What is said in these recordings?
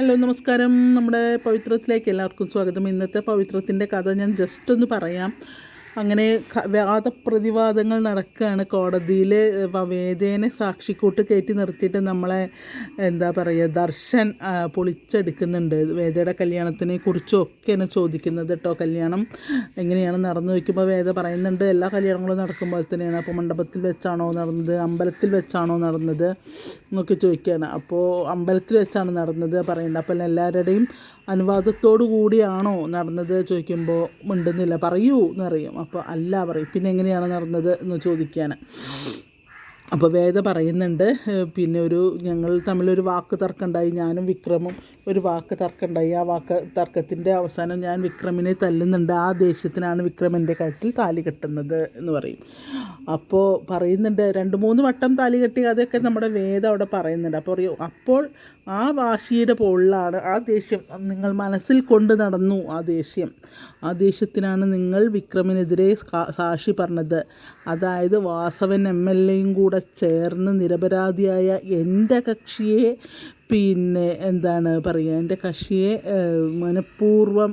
Hello നമസ്കാരം. നമ്മുടെ പവിത്രത്തിലേക്ക് എല്ലാവർക്കും സ്വാഗതം. ഇന്നത്തെ പവിത്രത്തിന്റെ കഥ ഞാൻ ജസ്റ്റ് ഒന്ന് പറയാം. അങ്ങനെ വാദപ്രതിവാദങ്ങൾ നടക്കുകയാണ് കോടതിയിൽ വേദേനെ സാക്ഷിക്കൂട്ട് കയറ്റി നിർത്തിയിട്ട് നമ്മളെ എന്താ പറയുക ദർശൻ പൊളിച്ചെടുക്കുന്നുണ്ട്. വേദയുടെ കല്യാണത്തിനെ കുറിച്ചും ഒക്കെയാണ് ചോദിക്കുന്നത് കേട്ടോ കല്യാണം എങ്ങനെയാണ് നടന്നു വയ്ക്കുമ്പോൾ വേദ പറയുന്നുണ്ട് എല്ലാ കല്യാണങ്ങളും നടക്കുമ്പോൾ തന്നെയാണ്. അപ്പോൾ മണ്ഡപത്തിൽ വെച്ചാണോ നടന്നത് അമ്പലത്തിൽ വെച്ചാണോ നടന്നത് എന്നൊക്കെ ചോദിക്കുകയാണ് അപ്പോൾ അമ്പലത്തിൽ വെച്ചാണ് നടന്നത് പറയുന്നത് അപ്പോൾ എല്ലാവരുടെയും അനുവാദത്തോടു കൂടിയാണോ നടന്നത് ചോദിക്കുമ്പോൾ മിണ്ടുന്നില്ല. പറയൂ എന്നറിയും അപ്പോൾ അല്ല പറയും. പിന്നെ എങ്ങനെയാണ് നടന്നത് എന്ന് ചോദിക്കുകയാണ് അപ്പോൾ വേദ പറയുന്നുണ്ട് പിന്നെ ഒരു ഞങ്ങൾ തമ്മിലൊരു വാക്ക് തർക്കമുണ്ടായി. ഞാനും വിക്രമും ഒരു വാക്ക് തർക്കമുണ്ടായി. ആ വാക്ക് തർക്കത്തിന്റെ അവസാനം ഞാൻ വിക്രമിനെ തല്ലുന്നുണ്ട്. ആ ദേഷ്യത്തിനാണ് വിക്രം എന്റെ കഴുത്തിൽ താലി കെട്ടുന്നത് എന്ന് പറയും. അപ്പോൾ പറയുന്നുണ്ട് രണ്ട് മൂന്ന് വട്ടം താലി കെട്ടി. അതൊക്കെ നമ്മുടെ വേദം അവിടെ പറയുന്നുണ്ട്. അപ്പോൾ അപ്പോൾ ആ വാശിയുടെ പോളിലാണ് ആ ദേഷ്യം. നിങ്ങൾ മനസ്സിൽ കൊണ്ട് നടന്നു ആ ദേഷ്യം. ആ ദേഷ്യത്തിനാണ് നിങ്ങൾ വിക്രമിനെതിരെ സാക്ഷി പറഞ്ഞത്. അതായത് വാസവൻ എം എൽ എയും കൂടെ ചേർന്ന് നിരപരാധിയായ എന്റെ കക്ഷിയെ പിന്നെ എന്താണ് പറയുക എന്റെ കക്ഷിയെ മനഃപൂർവം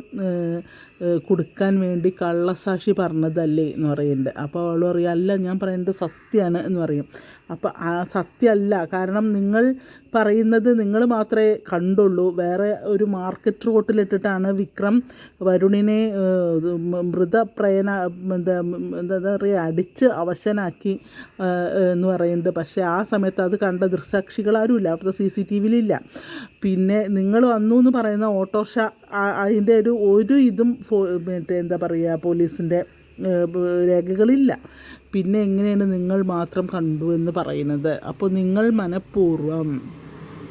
കൊടുക്കാൻ വേണ്ടി കള്ളസാക്ഷി പറഞ്ഞതല്ലേ എന്ന് പറയുന്നുണ്ട്. അപ്പോൾ അവൾ പറയും അല്ല ഞാൻ പറയുന്നത് സത്യമാണ് എന്ന് പറയും. അപ്പോൾ ആ സത്യമല്ല. കാരണം നിങ്ങൾ പറയുന്നത് നിങ്ങൾ മാത്രമേ കണ്ടുള്ളൂ. വേറെ ഒരു മാർക്കറ്റ് റോട്ടിലിട്ടിട്ടാണ് വിക്രം വരുണിനെ മൃതപ്രയന എന്താ എന്താ പറയുക അടിച്ച് അവശനാക്കി എന്ന് പറയുന്നത്. പക്ഷേ ആ സമയത്ത് അത് കണ്ട ദൃക്സാക്ഷികളാരുമില്ല അവിടുത്തെ സി സി ടി വിയിലില്ല പിന്നെ നിങ്ങൾ വന്നു എന്ന് പറയുന്ന ഓട്ടോറിക്ഷ അതിന്റെ ഒരു ഒരു ഇതും മറ്റേ എന്താ പറയുക പോലീസിന്റെ രേഖകളില്ല. പിന്നെ എങ്ങനെയാണ് നിങ്ങൾ മാത്രം കണ്ടു എന്ന് പറയുന്നത്? അപ്പോൾ നിങ്ങൾ മനഃപൂർവം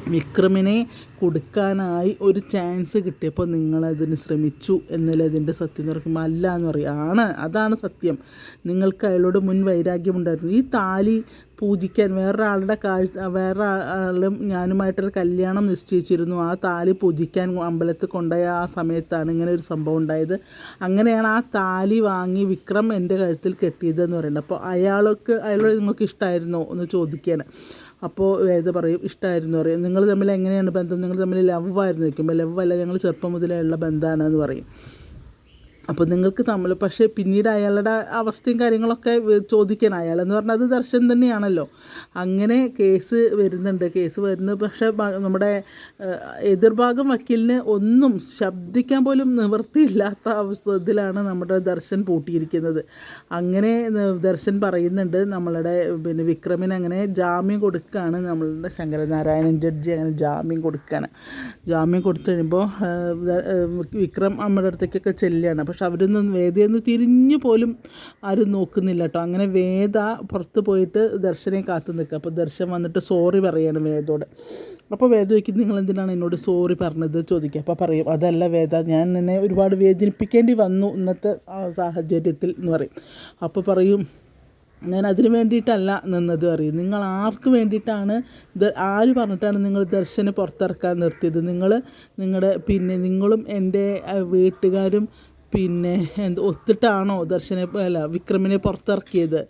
വിക്രമിനെ കൊടുക്കാനായി ഒരു ചാൻസ് കിട്ടിയപ്പോൾ നിങ്ങളതിന് ശ്രമിച്ചു എന്നല്ലേ അതിന്റെ സത്യം എന്ന് പറയുമ്പോൾ അല്ല എന്ന് പറയും. ആണ് അതാണ് സത്യം. നിങ്ങൾക്ക് അയാളോട് മുൻ വൈരാഗ്യമുണ്ടായിരുന്നു. ഈ താലി പൂജിക്കാൻ വേറൊരാളുടെ കാഴ്ച വേറെ ആളും ഞാനുമായിട്ടൊരു കല്യാണം നിശ്ചയിച്ചിരുന്നു. ആ താലി പൂജിക്കാൻ അമ്പലത്തിൽ കൊണ്ടുപോയ ആ സമയത്താണ് ഇങ്ങനെ ഒരു സംഭവം ഉണ്ടായത്. അങ്ങനെയാണ് ആ താലി വാങ്ങി വിക്രം എന്റെ കഴുത്തിൽ കെട്ടിയതെന്ന് പറയുന്നത്. അപ്പോൾ അയാൾക്ക് അയാളോട് നിങ്ങൾക്ക് ഇഷ്ടമായിരുന്നോ എന്ന് ചോദിക്കുകയാണ് അപ്പോൾ വേദ പറയും? ഇഷ്ടമായിരുന്നു പറയും. നിങ്ങൾ തമ്മിൽ എങ്ങനെയാണ് ബന്ധം? നിങ്ങൾ തമ്മിൽ ലവ് ആയിരുന്നു. നിൽക്കുമ്പോൾ ലവ് അല്ല ഞങ്ങൾ ചെറുപ്പം മുതലേ ഉള്ള ബന്ധമാണ് എന്ന് പറയും. അപ്പോൾ നിങ്ങൾക്ക് തമ്മിൽ പക്ഷേ പിന്നീട് അയാളുടെ അവസ്ഥയും കാര്യങ്ങളൊക്കെ ചോദിക്കാൻ അയാളെന്ന് പറഞ്ഞാൽ അത് ദർശൻ തന്നെയാണല്ലോ. അങ്ങനെ കേസ് വരുന്നുണ്ട്. കേസ് വരുന്നത് പക്ഷേ നമ്മുടെ എതിർഭാഗം വക്കീലിന് ഒന്നും ശബ്ദിക്കാൻ പോലും നിവൃത്തിയില്ലാത്ത അവസ്ഥയിലാണ് നമ്മുടെ ദർശൻ പൂട്ടിയിരിക്കുന്നത്. അങ്ങനെ ദർശൻ പറയുന്നുണ്ട് നമ്മളുടെ പിന്നെ വിക്രമിന് അങ്ങനെ ജാമ്യം കൊടുക്കുകയാണ് നമ്മളുടെ ശങ്കരനാരായണൻ ജഡ്ജി അങ്ങനെ ജാമ്യം കൊടുക്കുകയാണ് ജാമ്യം കൊടുത്തു കഴിയുമ്പോൾ വിക്രം നമ്മുടെ അടുത്തേക്കൊക്കെ ചെല്ലുകയാണ് പക്ഷെ അവരൊന്നും വേദയൊന്നും തിരിഞ്ഞു പോലും ആരും നോക്കുന്നില്ല കേട്ടോ. അങ്ങനെ വേദ പുറത്ത് പോയിട്ട് ദർശനെ കാത്തു നിൽക്കുക. അപ്പോൾ ദർശൻ വന്നിട്ട് സോറി പറയാണ് വേദോട്. അപ്പോൾ വേദ നിങ്ങൾ എന്തിനാണ് എന്നോട് സോറി പറഞ്ഞത്? ചോദിക്കുക. അപ്പോൾ പറയും അതല്ല വേദ ഞാൻ നിന്നെ ഒരുപാട് വേദനിപ്പിക്കേണ്ടി വന്നു ഇന്നത്തെ സാഹചര്യത്തിൽ എന്ന് പറയും. അപ്പോൾ പറയും ഞാൻ അതിന് വേണ്ടിയിട്ടല്ല നിന്നത് അറിയും നിങ്ങൾ ആർക്ക് വേണ്ടിയിട്ടാണ് ആര് പറഞ്ഞിട്ടാണ് നിങ്ങൾ ദർശനം പുറത്തിറക്കാൻ നിർത്തിയത്? നിങ്ങൾ നിങ്ങളുടെ പിന്നെ നിങ്ങളും എന്റെ വീട്ടുകാരും പിന്നെ എന്ത് ഒത്തിട്ടാണോ ദർശനെ അല്ല വിക്രമിനെ പുറത്തിറക്കിയത്.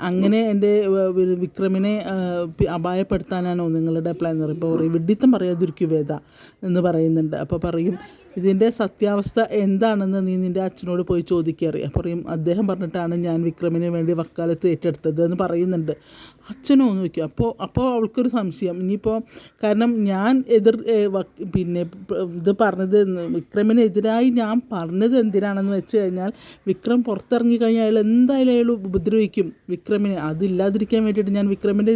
അങ്ങനെ എന്റെ വിക്രമിനെ അപായപ്പെടുത്താനാണോ നിങ്ങളുടെ പ്ലാൻ എന്ന് പറയുമ്പോൾ പറയും. പറയാതിരിക്കും വേദ എന്ന് പറയുന്നുണ്ട്. അപ്പോൾ പറയും ഇതിന്റെ സത്യാവസ്ഥ എന്താണെന്ന് നീ നിന്റെ അച്ഛനോട് പോയി ചോദിക്കേറി പറയും അദ്ദേഹം പറഞ്ഞിട്ടാണ് ഞാൻ വിക്രമിന് വേണ്ടി വക്കാലത്ത് ഏറ്റെടുത്തത് എന്ന് പറയുന്നുണ്ട്. അച്ഛനോ എന്ന് വയ്ക്കും അപ്പോൾ അപ്പോൾ അവൾക്കൊരു സംശയം. ഇനിയിപ്പോൾ കാരണം ഞാൻ എതിർ പിന്നെ ഇത് പറഞ്ഞത് വിക്രമിനെതിരായി ഞാൻ പറഞ്ഞത് എന്തിനാണെന്ന് വെച്ച് കഴിഞ്ഞാൽ വിക്രം പുറത്തിറങ്ങി കഴിഞ്ഞാൽ അയാൾ എന്തായാലും അയാൾ ഉപദ്രവിക്കും വിക്രമിനെ. അതില്ലാതിരിക്കാൻ വേണ്ടിയിട്ട് ഞാൻ വിക്രമിന്റെ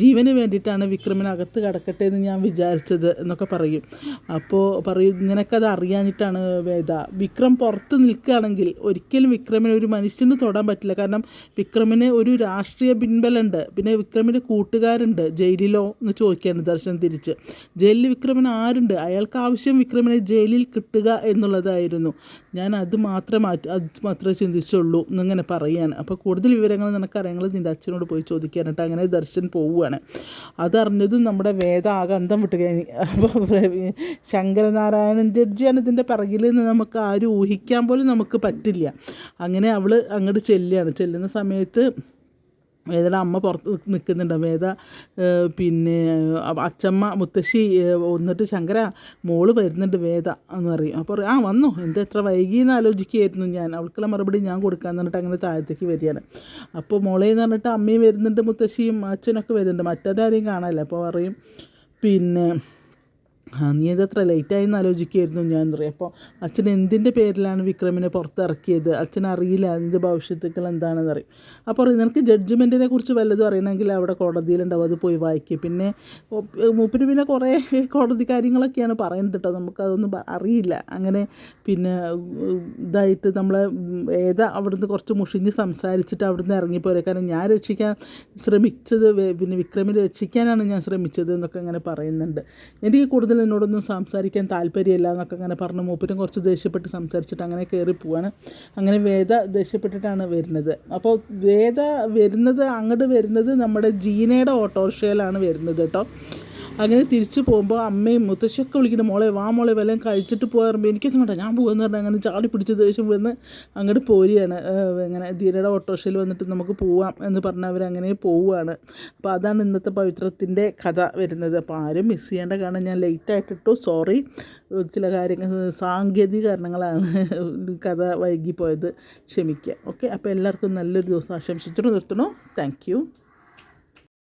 ജീവന് വേണ്ടിയിട്ടാണ് വിക്രമിനകത്ത് കടക്കട്ടെ എന്ന് ഞാൻ വിചാരിച്ചത് എന്നൊക്കെ പറയും. അപ്പോൾ പറയും നിനക്കത് അറിയാഞ്ഞിട്ടാണ് വേദ വിക്രം പുറത്ത് നിൽക്കുകയാണെങ്കിൽ ഒരിക്കലും വിക്രമിനെ ഒരു മനുഷ്യന് തൊടാൻ പറ്റില്ല. കാരണം വിക്രമിന് ഒരു രാഷ്ട്രീയ പിൻബലമുണ്ട്. പിന്നെ വിക്രമിന്റെ കൂട്ടുകാരുണ്ട്. ജയിലിലോ എന്ന് ചോദിക്കുകയാണ് ദർശൻ തിരിച്ച്. ജയിലിൽ വിക്രമിന് ആരുണ്ട്? അയാൾക്ക് ആവശ്യം വിക്രമിനെ ജയിലിൽ കിട്ടുക എന്നുള്ളതായിരുന്നു. ഞാൻ അത് മാറ്റി അത് മാത്രമേ ചിന്തിച്ചുള്ളൂ എന്നിങ്ങനെ പറയുകയാണ്. അപ്പോൾ കൂടുതൽ വിവരങ്ങൾ നിനക്കറിയാങ്ങൾ നിന്റെ അച്ഛനോട് പോയി ചോദിക്കാനായിട്ട് അങ്ങനെ ദർശൻ പോവുകയാണ്. അതറിഞ്ഞതും നമ്മുടെ വേദ ആകെ അന്തം വിട്ടുകയാണ്. അപ്പോൾ ശങ്കരനാരായണൻ ജഡ്ജിയാണ് ഇതിന്റെ പിറകിൽ നിന്ന് നമുക്ക് ആരും ഊഹിക്കാൻ പോലും നമുക്ക് പറ്റില്ല. അങ്ങനെ അവൾ അങ്ങോട്ട് ചെല്ലുകയാണ്. ചെല്ലുന്ന സമയത്ത് വേദയുടെ അമ്മ പുറത്ത് നിൽക്കുന്നുണ്ട്. വേദ പിന്നെ അച്ചമ്മ മുത്തശ്ശി വന്നിട്ട് ശങ്കര മോൾ വരുന്നുണ്ട് വേദ എന്ന് പറയും. അപ്പോൾ ആ വന്നു. എന്താ എത്ര വൈകിയെന്ന് ആലോചിക്കുകയായിരുന്നു ഞാൻ. അവൾക്കുള്ള മറുപടി ഞാൻ കൊടുക്കാന്ന് പറഞ്ഞിട്ട് അങ്ങനെ താഴത്തേക്ക് വരികയാണ്. അപ്പോൾ മോളെ എന്ന് പറഞ്ഞിട്ട് അമ്മയും വരുന്നുണ്ട് മുത്തശ്ശിയും അച്ഛനൊക്കെ വരുന്നുണ്ട്. മറ്റൊരാരെയും കാണാനില്ല. അപ്പോൾ പറയും പിന്നെ നീ ഇതത്ര ലേറ്റായെന്ന് ആലോചിക്കുകയായിരുന്നു ഞാൻ പറയും അപ്പോൾ അച്ഛൻ എന്തിന്റെ പേരിലാണ് വിക്രമിനെ പുറത്തിറക്കിയത്? അച്ഛൻ അറിയില്ല അതിന്റെ ഭവിഷ്യത്തുക്കൾ എന്താണെന്ന് അറിയും. അപ്പോൾ പറയും നിനക്ക് ജഡ്ജ്മെന്റിനെ കുറിച്ച് വല്ലതും അറിയണമെങ്കിൽ അവിടെ കോടതിയിലുണ്ടാവും അത് പോയി വായിക്കുക പിന്നെ മൂപ്പിന് പിന്നെ കുറേ കോടതി കാര്യങ്ങളൊക്കെയാണ് പറയുന്നത് കേട്ടോ. നമുക്കതൊന്നും അറിയില്ല. അങ്ങനെ പിന്നെ ഇതായിട്ട് നമ്മളെ ഏതാ അവിടുന്ന് കുറച്ച് മുഷിഞ്ഞ് സംസാരിച്ചിട്ട് അവിടുന്ന് ഇറങ്ങിപ്പോരെ. കാരണം ഞാൻ രക്ഷിക്കാൻ ശ്രമിച്ചത് പിന്നെ വിക്രമിനെ രക്ഷിക്കാനാണ് ഞാൻ ശ്രമിച്ചത് എന്നൊക്കെ അങ്ങനെ പറയുന്നുണ്ട്. എനിക്ക് കൂടുതൽ എന്നോടൊന്നും സംസാരിക്കാൻ താല്പര്യമില്ല എന്നൊക്കെ അങ്ങനെ പറഞ്ഞു. മൂപ്പരും കുറച്ച് ദേഷ്യപ്പെട്ട് സംസാരിച്ചിട്ട് അങ്ങനെ കയറി പോവാണ്. അങ്ങനെ വേദ ദേഷ്യപ്പെട്ടിട്ടാണ് വരുന്നത്. അപ്പോൾ വേദ വരുന്നത് അങ്ങോട്ട് വരുന്നത് നമ്മുടെ ജീനയുടെ ഓട്ടോറിക്ഷയിലാണ് വരുന്നത് കേട്ടോ. അങ്ങനെ തിരിച്ചു പോകുമ്പോൾ അമ്മയും മുത്തശ്ശിയൊക്കെ വിളിക്കുന്നു മോളെ വാ മോളെ വല്ലതും കഴിച്ചിട്ട് പോകാറുമ്പോൾ എനിക്ക് വേണ്ട ഞാൻ പോകുമെന്ന് പറഞ്ഞാൽ അങ്ങനെ ചാടി പിടിച്ച ദേഷ്യം വന്ന് അങ്ങോട്ട് പോരുകയാണ്. ഇങ്ങനെ ധീരയുടെ ഓട്ടോറിക്ഷയിൽ വന്നിട്ട് നമുക്ക് പോവാം എന്ന് പറഞ്ഞ് അങ്ങനെ പോവുകയാണ്. അപ്പോൾ അതാണ് ഇന്നത്തെ പവിത്രത്തിന്റെ കഥ വരുന്നത്. അപ്പോൾ ആരും മിസ് ചെയ്യേണ്ട കാരണം ഞാൻ ലേറ്റ് ലേറ്റായിട്ടിട്ടു സോറി ചില കാര്യങ്ങൾ സാങ്കേതിക കാരണങ്ങളാണ് കഥ വൈകിപ്പോയത്. ക്ഷമിക്കുക ഓക്കെ അപ്പോൾ എല്ലാവർക്കും നല്ലൊരു ദിവസം ആശംസിച്ചിട്ട് നിർത്തണോ താങ്ക്